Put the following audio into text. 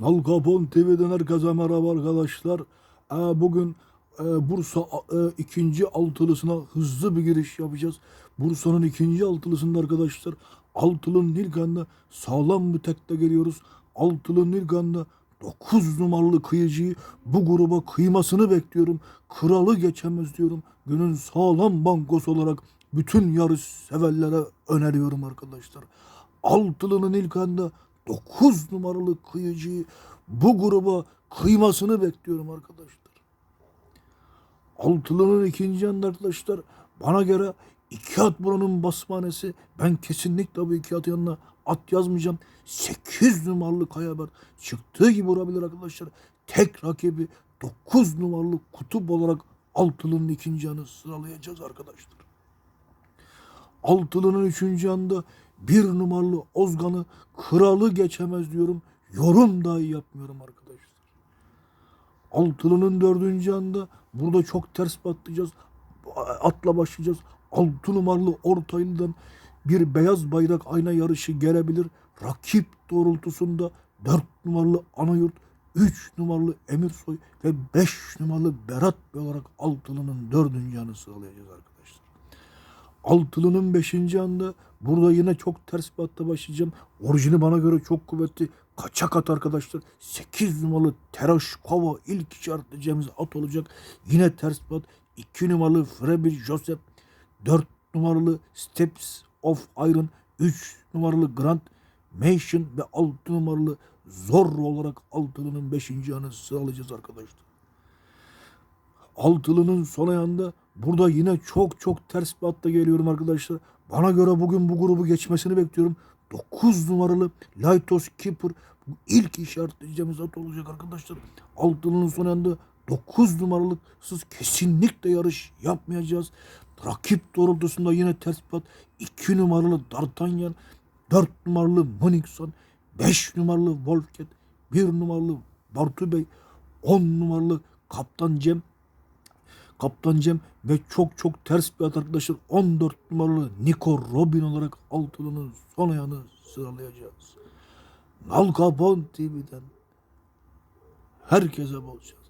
Nalkapon TV'den herkese merhaba arkadaşlar. Ee, bugün e, Bursa e, ikinci altılısına hızlı bir giriş yapacağız. Bursa'nın ikinci altılısında arkadaşlar Altılı Nilgan'da sağlam bir tekte geliyoruz. Altılı Nilgan'da 9 numaralı kıyıcıyı bu gruba kıymasını bekliyorum. Kralı geçemez diyorum. Günün sağlam bankosu olarak bütün yarış severlere öneriyorum arkadaşlar. Altılı'nın ilk anda 9 numaralı kıyıcıyı bu gruba kıymasını bekliyorum arkadaşlar. Altılı'nın ikinci anda arkadaşlar bana göre iki at buranın basmanesi. Ben kesinlikle bu iki at yanına at yazmayacağım. 8 numaralı Kayaber çıktığı gibi vurabilir arkadaşlar. Tek rakibi 9 numaralı kutup olarak Altılı'nın ikinci yanı sıralayacağız arkadaşlar. Altılı'nın üçüncü anda bir numaralı Ozgan'ı kralı geçemez diyorum. Yorum dahi yapmıyorum arkadaşlar. Altılı'nın dördüncü anda burada çok ters patlayacağız. Atla başlayacağız. Altı numaralı Ortaylı'dan bir beyaz bayrak ayna yarışı gelebilir. Rakip doğrultusunda dört numaralı Anayurt, üç numaralı Emirsoy ve beş numaralı Berat olarak Altılı'nın dördüncü yanı sıralayacağız arkadaşlar. Altılı'nın beşinci anda burada yine çok ters bir hatta başlayacağım. Orijini bana göre çok kuvvetli. Kaçak at arkadaşlar. 8 numaralı Teraş Kova ilk işaretleyeceğimiz at olacak. Yine ters bir at. 2 numaralı Frebil Joseph. 4 numaralı Steps of Iron. 3 numaralı Grand Mansion ve 6 numaralı Zorro olarak Altılı'nın 5. yanı sıralayacağız arkadaşlar. Altılı'nın son ayağında burada yine çok çok ters bir hatta geliyorum arkadaşlar. Bana göre bugün bu grubu geçmesini bekliyorum. 9 numaralı Lightos Keeper bu ilk işaretleyeceğimiz at olacak arkadaşlar. Altılı'nın son ayağında 9 numaralık siz kesinlikle yarış yapmayacağız. Rakip doğrultusunda yine ters bir at. 2 numaralı D'Artagnan, 4 numaralı Monikson, 5 numaralı Wolfcat, 1 numaralı Bartu Bey, 10 numaralı Kaptan Cem, Kaptan Cem ve çok çok ters bir at arkadaşlar 14 numaralı Nico Robin olarak Altılı'nın son ayağını sıralayacağız. Nal Capone TV'den herkese bol şans.